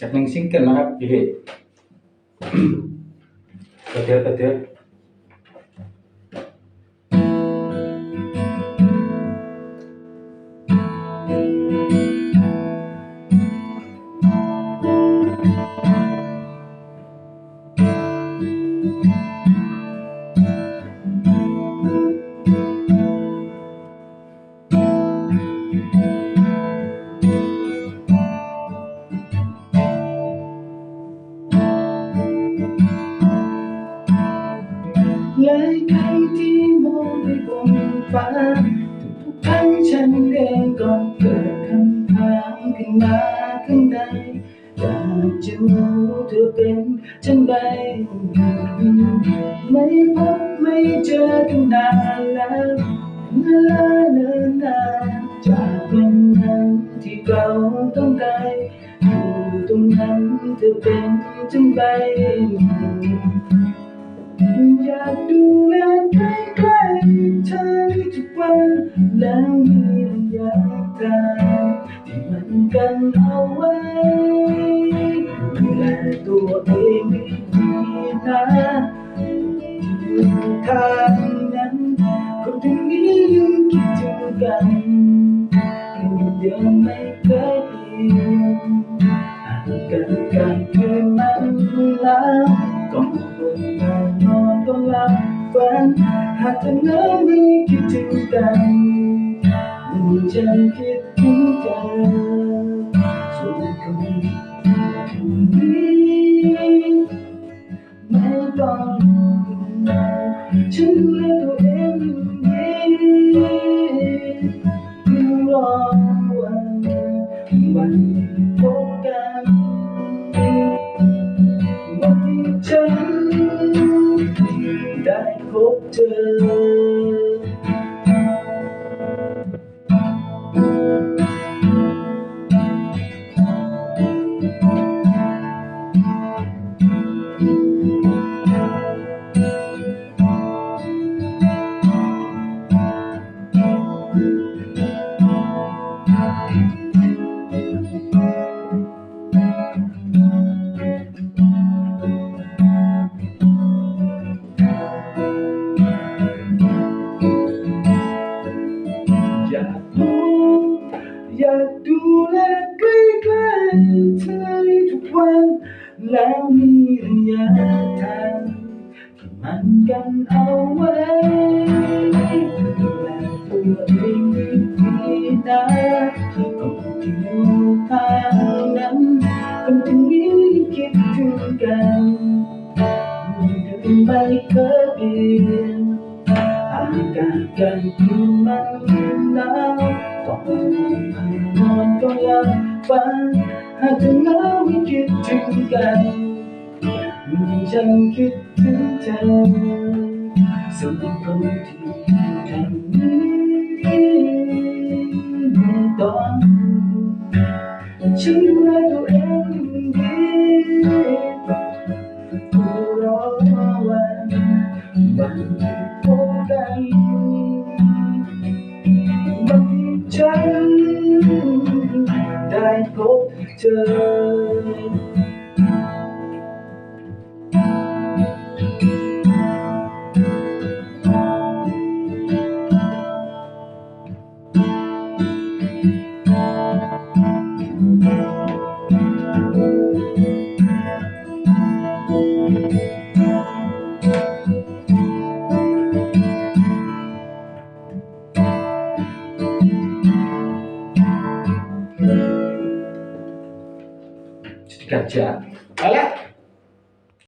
จากหนึ่งซิง ยใครที่มองไปบนฟ้าทุกครั้งฉันเองก็เกิดคำถามขึ้นมาข้างในอยากจะรู้เธอเป็นฉันใดไม่พบไม่เจอกันนานแล้วเมื่อลาเนิ่นนานจากวันนั้นที่เราต้องได้อยู่ตรงนั้นเธอเป็นจังใด เธอทุกวันแล้วมีระยะทางที่มันกันเอาไว้ดูแลตัวเองให้ดีนะทางนั้นคนที่นี้ยังคิดถึงกันยังเดิมไม่เคยเปลี่ยนกัน ฝัน หากเธอเหงาไม่คิดถึงกันฉันคิดถึงกันส่วนคนนี้ไม่ต้องฉันดูแล Thank you. อยากดูแลใกล้ๆเธอในทุกวัน แล้วมีระยะทางที่มันกันเอาไว้ดูแลตัวเองให้ดีนะคนที่อยู่ทางนั้นคนที่นี้คิดถึงกันไม่เคยเปลี่ยนอากาศกันคืนมันหนาว ต่อนอนก็หลับฝันหากเธอเหงาไม่คิดถึงกันฉันคิดถึงเธอส่วนคนที่ทำนี้ในตอนฉันดูแลตัวเอง ฉันได้พบเธอ Gotcha. ไปละ